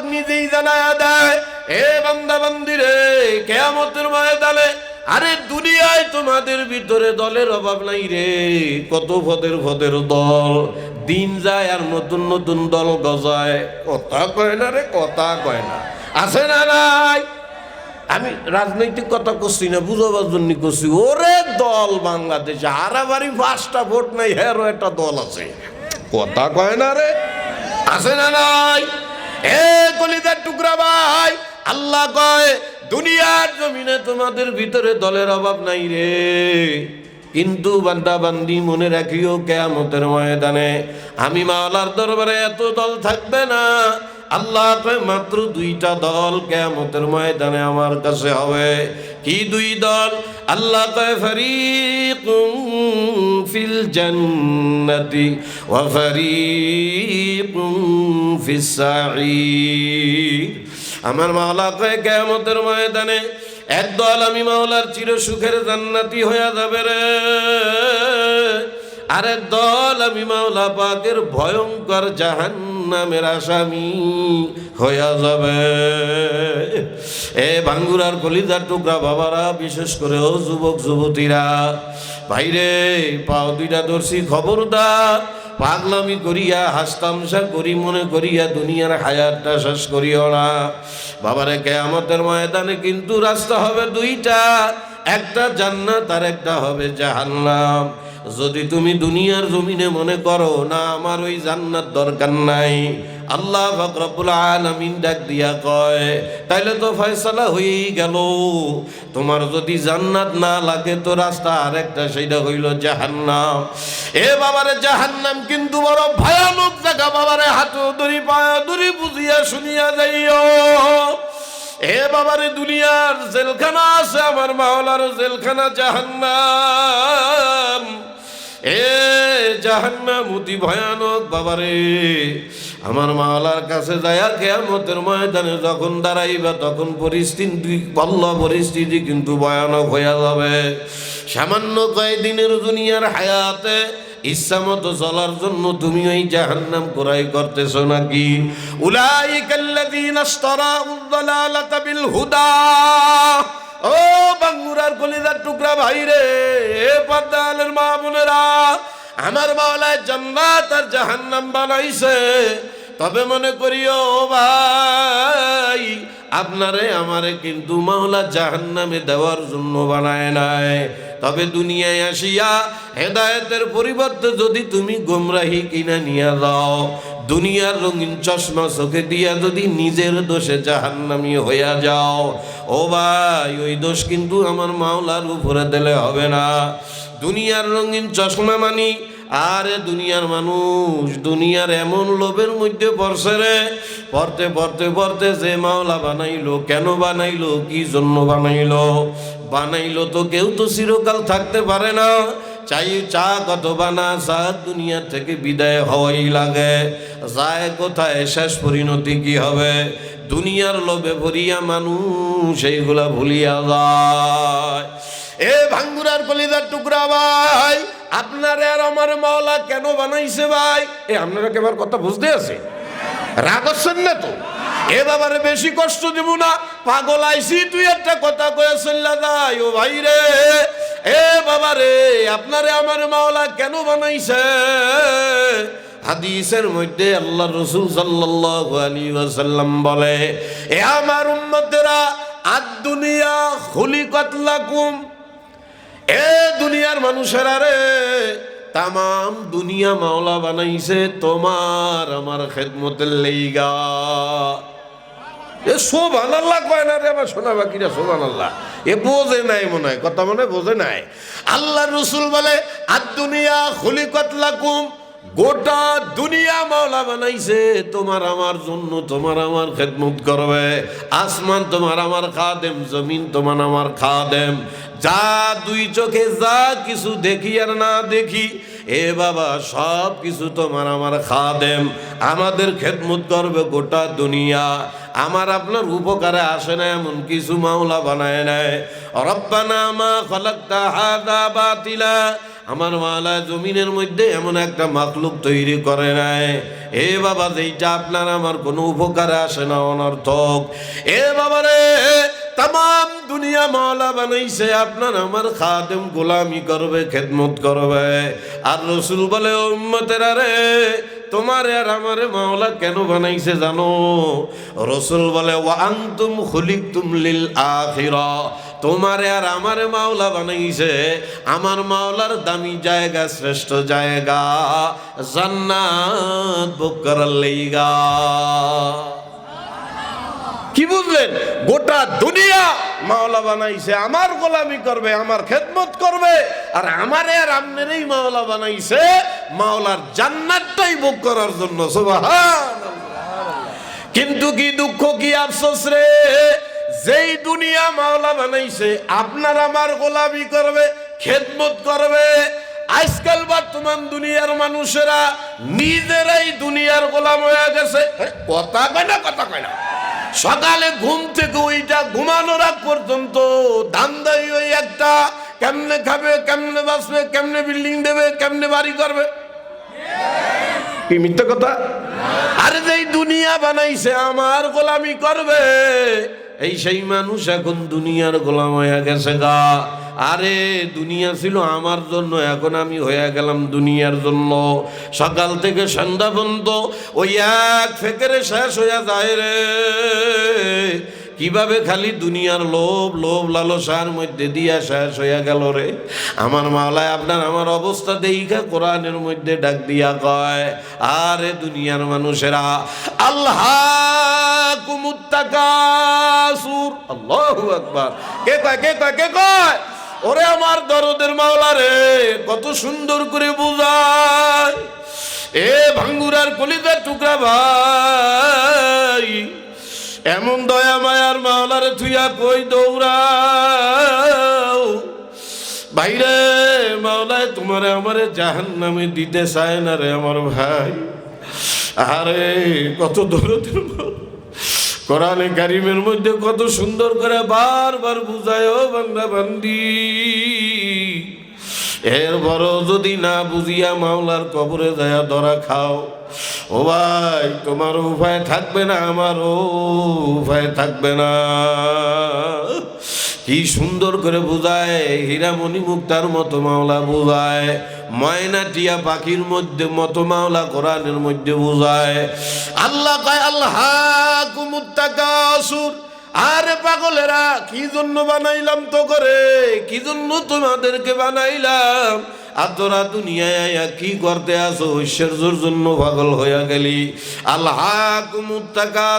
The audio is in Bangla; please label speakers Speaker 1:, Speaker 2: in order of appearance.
Speaker 1: পাক নিজেই জানায় দেয় এ বান্দা বান্দিরে কেয়ামতের ময়দানে আরে দুনিয়ায় তোমাদের ভিতরে দলের অভাব নাই রে কত ভদের ভদের দল দিন যায় আর নতুন নতুন দল গজায়। কথা কয় না রে কথা কয় না। আছে না নাই? আমি রাজনৈতিক কথা করছি না বুঝাবার জন্য করছি। ওরে দল বাংলাদেশে হারাবারি পাঁচটা ভোট নাই হেরও একটা দল আছে। কথা কয় না রে। আছে না নাই? এ কলিদার টুকরা ভাই। আল্লাহ কয়, দুনিয়ার জমিনে তোমাদের ভিতরে দলের অভাব নাই রে। কিন্তু বান্দা বান্দি মনে রাখিও কেয়ামতের ময়দানে আমি মাওলার দরবারে এত দল থাকবে না। আল্লাহ কয়, মাত্র দুইটা দল কেয়ামতের ময়দানে আমার কাছে হবে। কি দুই দল? আল্লাহ কয়, ফারিকুম ফিল জান্নাতি ওয়া ফারিকুম ফিস সাঈর আমার মাওলা কয়, কেয়ামতের ময়দানে একদল আমি মাওলার চির সুখের জান্নাতি হইয়া যাবে রে। আরেক দল আমি মাওলা পাকের ভয়ঙ্কর জাহান্নামের আসামি হইয়া যাবে। এ ভাঙ্গুরার কলিজার টুকরা বাবারা, বিশেষ করে ও যুবক, যুবতীরা, ভাইরে, পাও দুইটা দর্শি খবরদার, পাগলামি করিয়া, হাসতামশা করি, মনে করিয়া দুনিয়ার হায়াতটা শেষ করিও না। বাবারে, কেয়ামতের ময়দানে কিন্তু রাস্তা হবে দুইটা, একটা জান্নাত আর একটা হবে জাহান্নাম। যদি তুমি দুনিয়ার জমিনে মনে করো, না, আমার ওই জান্নাত দরকার নাই। আল্লাহ ফকরবুল আলমিন ডাক দিয়া কয়, তাইলে তো ফয়সালা হয়েই গেল। তোমার যদি জান্নাত না লাগে, তো রাস্তা আরেকটা, সেইটা হইল জাহান্নাম। এ বাবারে, জাহান্নাম কিন্তু বড় ভয়ানক জায়গা বাবারে হাত দড়ি পায়া দড়ি বুঝিয়া শুনিয়া যাইও। এ বাবারে, দুনিয়ার জেলখানা আছে, আমার মাওলার জেলখানা জাহান্নাম। জাহান্নাম ভয়ানক বাবারে। আমার মাওলার কাছে যায় কেয়ামতের ময়দানে যখন দাঁড়াইবা, তখন পরিস্থিতি পরিস্থিতি কিন্তু ভয়ানক যাবে। সামান্য কয়েকদিনের দুনিয়ার হায়াতে ইচ্ছা মতো চলার জন্য তুমি ওই জাহান্নাম কোরাই করতেছো নাকি? হুদা ও বাঙ্গুরার কলিজার টুকরা ভাই রে এ পর্দালের মা বোনেরা আমার মাওলায় জান্নাত আর জাহান্নাম বানাইছে। তবে মনে করিও ভাই, আপনারে আমারে কিন্তু মাওলা জাহান্নামে দেওয়ার জন্য বানায় নাই। তবে দুনিয়ায় আসিয়া হেদায়েতের পরিবর্তে যদি তুমি গোমরাহি কিনা নিয়ে যাও, দুনিয়ার রঙিন চশমা চোখে দিয়া যদি নিজের দোষে জাহান্নামি হইয়া যাও, ও ভাই, ওই দোষ কিন্তু আমার মাওলার উপরে দিলে হবে না। দুনিয়ার রঙিন চশমা মানি আরে দুনিয়ার মানুষ, দুনিয়ার এমন লোভের মধ্যে পড়ছে রে। পড়তে পড়তে পড়তে যে মাওলা বানাইলো, কেন বানাইলো, কি জন্য বানাইলো? বানাইলো তো কেউ তো চিরকাল থাকতে পারে না। চাই চা কত বানা চা দুনিয়া থেকে বিদায় হওয়াই লাগে। যায় কোথায়, শেষ পরিণতি কি হবে? দুনিয়ার লোভে ভরিয়া মানুষ, এইগুলা ভুলিয়া যায়। এ ভাঙ্গুরার কলিদার টুকরা ভাই আপনারে আর আমার মাওলা কেন বানাইছে ভাই? এ, আপনারা কেবার কথা বুঝতে আছে রাগ হচ্ছেন না তো? এ বাবারে বেশি কষ্ট দিব না। পাগল আইসি, তুই একটা কথা কয়ে চল্লা যাই, ও ভাই রে। এ বাবা বাবারে, আপনারে আমার মাওলা কেন বানাইছে? হাদিসের মধ্যে আল্লাহ রসুল সাল্লাল্লাহু আলাইহি ওয়াসাল্লাম বলে, এ আমার উম্মতেরা আদ দুনিয়া খুলিকাত লাকুম। এ দুনিয়ার মানুষেরা রে তাম দুনিয়া মাওলা বানাইছে তোমার আমার খেদমতের লেগা এ আল্লাহ কয় এ নাই মনে কথা নাই। আল্লাহ রসুল বলে আর দুনিয়া খুলিকত লাকুম গোটা দুনিয়া মাওলা বানাইছে। তোমার আমার জন্য, তোমার আমার খেদমত করবে। আসমান তোমার আমার খাদেম, জমিন তোমার আমার খাদেম। যা দুই চোখে যা কিছু দেখি আর না দেখি, এ বাবা, সব কিছু তোমার আমার খাদেম। আমাদের খেদমত করবে গোটা দুনিয়া। আমার আপনার উপকারে আসে না এমন কিছু মাওলা বানায় নেয় রব্বানা মা খলাক্তা হাদা বাতিলা। আমার মালায় জমিনের মধ্যে এমন একটা মাকলুক তৈরি করে নাই। এ বাবা, যেইটা আপনার আমার কোনো উপকারে আসে না অনর্থক। এ বাবা রে তাম দুনিয়া মাওলা বানাইছে, আপনার আমার খাদেম গোলামি করবে, খেদমত করবে। আর রসুল বলে, উম্মতেরা রে তোমার আর আমারে মাওলা কেন বানাইছে জানো? রসুল বলে ওয়ান্তুম খুলিকতুম লিল আখিরা। তোমারে আর আমারে মাওলা বানাইছে, আমার মাওলার দামি জায়গা, শ্রেষ্ঠ জায়গা, জান্নাত বুক করার কি বুঝলেন? গোটা দুনিয়া মাওলা বানাইছে, আমার গোলামি করবে, আমার খেদমত করবে, আর আমারে আর আমনেরই মাওলা বানাইছে মাওলার জান্নাতটাই ভোগ করার জন্য কিন্তু কি দুঃখ, কি আফসোস রে? যেই দুনিয়া মাওলা বানাইছে, আপনার আমার গোলামি করবে, খেদমত করবে। আজকাল বর্তমান দুনিয়ার মানুষেরা নিজেরাই দুনিয়ার গোলাম হয়ে গেছে। কথা কয় না, কথা কয় না। সকালে ঘুম থেকে ওইটা ঘুমানোর আগ পর্যন্ত ধান্দাই ওই একটা, কেমনে খাবে, কেমনে বাঁচবে, কেমনে বিল্ডিং দেবে, কেমনে বাড়ি করবে। কি মিথ্যা কথা? আরে যেই দুনিয়া বানাইছে, আমার গোলামি করবে। এই সেই মানুষ এখন দুনিয়ার গোলাম হয়ে গেছে গা। আরে, দুনিয়া ছিল আমার জন্য, এখন আমি হয়ে গেলাম দুনিয়ার জন্য। সকাল থেকে সন্ধ্যা পর্যন্ত ওই এক ফেকেরে শেষ হয়ে যায় রে। কীভাবে খালি দুনিয়ার লোভ লোভ লালসার মধ্যে দিয়া শেষ হইয়া গেল রে? আমার মাওলায় আপনার আমার অবস্থা দেখা কোরআনের মধ্যে ডাক দিয়া কয়, আরে দুনিয়ার মানুষেরা, আল্লাহ কুমুত্তাকাসুর আল্লাহু আকবার। কে কয় কে কয় কে কয়? ওরে আমার দরদের মাওলা রে, কত সুন্দর করে বুঝায়। এ ভাঙ্গুরার কলিজার টুকরা ভাই এমন দয়া মায়ার মাওলারে থুইয়া কই দৌড়াও। ভাইরে মাওলায়, তোমারে আমারে জাহান নামে দিতে চায় না রে আমার ভাই। আরে কত দরদের কোরআনে কারিমের মধ্যে কত সুন্দর করে বারবার বুঝায় বান্দা, বান্দি। এর বড় যদি না বুঝিয়া মাওলার কবরে যায় ধরা খাও ও ভাই, তোমার উপায় থাকবে না আমারও উপায় থাকবে না। কি সুন্দর করে বুঝায়, হীরামণি মুক্তার মতো মাওলা বুঝায়, ময়না টিয়া পাখির মধ্যে মতো মাওলা কোরআনের মধ্যে বুঝায়। আল্লাহ কয়, আল্লাহ আরে পাগলেরা, কি জন্য বানাইলাম তো করে কি জন্য তোমাদেরকে বানাইলাম? আর তোরা দুনিয়ায় কি করতে আসো? ঐশ্বর্যর জন্য পাগল হইয়া গেলি। আল্লাহ কুমুত্তাকা